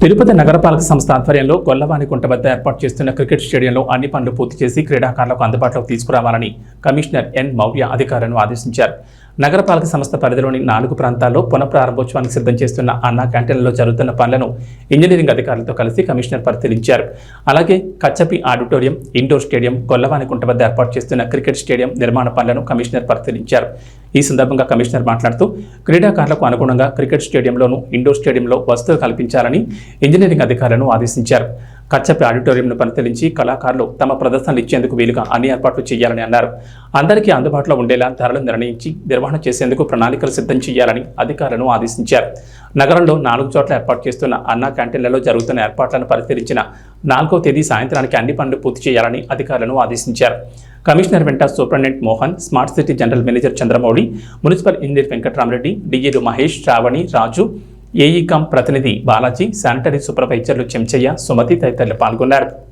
తిరుపతి నగరపాలక సంస్థ ఆధ్వర్యంలో గొల్లవానికుంట వద్ద ఏర్పాటు చేస్తున్న క్రికెట్ స్టేడియంలో అన్ని పనులు పూర్తి చేసి క్రీడాకారులకు అందుబాటులోకి తీసుకురావాలని కమిషనర్ ఎన్ మౌర్య అధికారులను ఆదేశించారు. నగరపాలక సంస్థ పరిధిలోని నాలుగు ప్రాంతాల్లో పునఃప్రారంభోత్సవానికి సిద్ధం చేస్తున్న అన్నా క్యాంటీన్లలో జరుగుతున్న పనులను ఇంజనీరింగ్ అధికారులతో కలిసి కమిషనర్ పరిశీలించారు. అలాగే Kachchapi auditorium indoor stadium Gollavanikunta వద్ద ఏర్పాటు చేస్తున్న క్రికెట్ స్టేడియం నిర్మాణ పనులను కమిషనర్ పరిశీలించారు. ఈ సందర్భంగా కమిషనర్ మాట్లాడుతూ క్రీడాకారులకు అనుగుణంగా క్రికెట్ స్టేడియంలోను ఇండోర్ స్టేడియంలో వసతులు కల్పించాలని ఇంజనీరింగ్ అధికారులను ఆదేశించారు. కచ్చపి ఆడిటోరియంను పరిశీలించి కళాకారులు తమ ప్రదర్శనలు ఇచ్చేందుకు వీలుగా అన్ని ఏర్పాట్లు చేయాలని అన్నారు. అందరికీ అందుబాటులో ఉండేలా ధరలు నిర్ణయించి నిర్వహణ చేసేందుకు ప్రణాళికలు సిద్ధం చేయాలని అధికారులను ఆదేశించారు. నగరంలో నాలుగు చోట్ల ఏర్పాటు చేస్తున్న అన్నా క్యాంటీన్లలో జరుగుతున్న ఏర్పాట్లను పరిశీలించిన నాలుగో తేదీ సాయంత్రానికి అన్ని పనులు పూర్తి చేయాలని అధికారులను ఆదేశించారు. కమిషనర్ వెంట superintendent Mohan smart city general manager Chandramouli municipal engineer Venkatramareddy డిఈలు Mahesh Shravani Raju ఏఈకాం ప్రతినిధి బాలాజీ శానిటరీ సూపర్వైజర్లు చెంచయ్య సుమతి తదితరులు పాల్గొన్నారు.